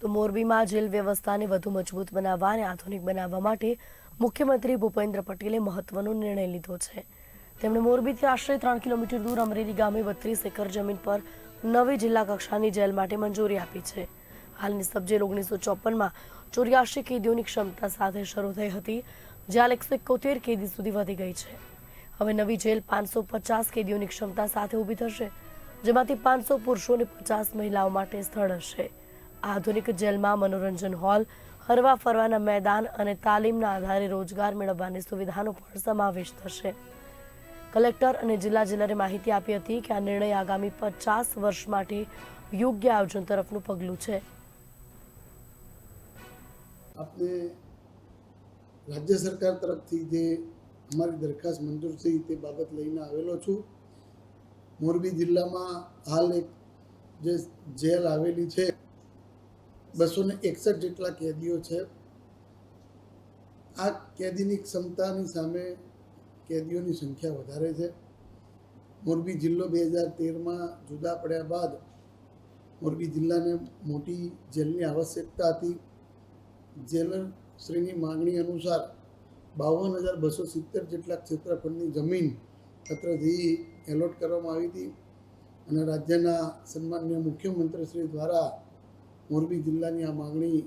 તો મોરબીમાં જેલ વ્યવસ્થાને વધુ મજબૂત બનાવવા અને આધુનિક બનાવવા માટે મુખ્યમંત્રી ભૂપેન્દ્ર પટેલે મહત્વનો નિર્ણય લીધો છે. તેમણે મોરબીથી આશરે ત્રણ કિલોમીટર દૂર અમરેલી ગામે બત્રીસ એકર જમીન પર નવી જિલ્લા કક્ષાની જેલ માટે મંજૂરી આપી છે. હાલની સબજેલ ઓગણીસો ચોપનમાં ચોર્યાસી કેદીઓની ક્ષમતા સાથે શરૂ થઈ હતી જે એકસો એકોતેર કેદી સુધી વધી ગઈ છે. હવે નવી જેલ પાંચસો પચાસ કેદીઓની ક્ષમતા સાથે ઊભી થશે, જેમાંથી પાંચસો પુરુષો અને પચાસ મહિલાઓ માટે સ્થળ હશે. આધુનિક જેલમાં મનોરંજન હોલ, હરવા ફરવાના મેદાન અને તાલીમના આધારે રોજગાર મેળવવાની સુવિધાનો પણ સમાવેશ થશે. કલેક્ટર અને જિલ્લા જિલ્લાને માહિતી આપી હતી કે આ નિર્ણય આગામી પચાસ વર્ષ માટે યોગ્ય આયોજન તરફનું પગલું છે. આપને રાજ્ય સરકાર તરફથી જે અમારી દરખાસ્ત મંજૂર થઈ તે બાબત લઈને આવેલો છું. મોરબી જિલ્લામાં હાલ એક જે જેલ આવેલી છે બસો ને એકસઠ જેટલા કેદીઓ છે. આ કેદીની ક્ષમતાની સામે કેદીઓની સંખ્યા વધારે છે. મોરબી જિલ્લો બે હજાર તેરમાં જુદા પડ્યા બાદ મોરબી જિલ્લાને મોટી જેલની આવશ્યકતા હતી. જેલરશ્રીની શ્રીની માંગણી અનુસાર બાવન હજાર બસો સિત્તેર જેટલા ક્ષેત્રફળની જમીન પત્રથી એલોટ કરવામાં આવી હતી અને રાજ્યના સન્માનનીય મુખ્યમંત્રી શ્રી દ્વારા મોરબી જિલ્લાની આ માગણી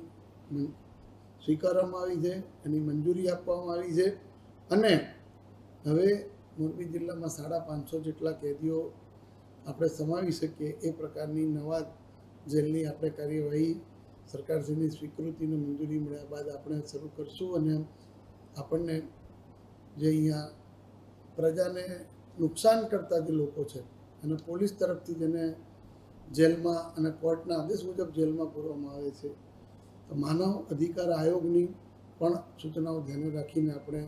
સ્વીકારવામાં આવી છે, એની મંજૂરી આપવામાં આવી છે. અને હવે મોરબી જિલ્લામાં સાડા પાંચસો જેટલા કેદીઓ આપણે સમાવી શકીએ, એ પ્રકારની નવા જેલની આપણે કાર્યવાહી સરકારશ્રીની સ્વીકૃતિને મંજૂરી મળ્યા બાદ આપણે શરૂ કરશું અને આપણને જે અહીંયા પ્રજાને નુકસાન કરતા જે લોકો છે, અને પોલીસ તરફથી જેને જેલમાં અને કોર્ટના આદેશ મુજબ જેલમાં પૂરવામાં આવે છે. તો માનવ અધિકાર આયોગની પણ સૂચનાઓ ધ્યાને રાખીને આપણે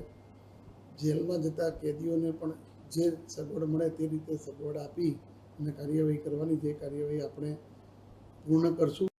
જેલમાં જતા કેદીઓને પણ જે સગવડ મળે તે રીતે સગવડ આપી અને કાર્યવાહી કરવાની જે કાર્યવાહી આપણે પૂર્ણ કરશું.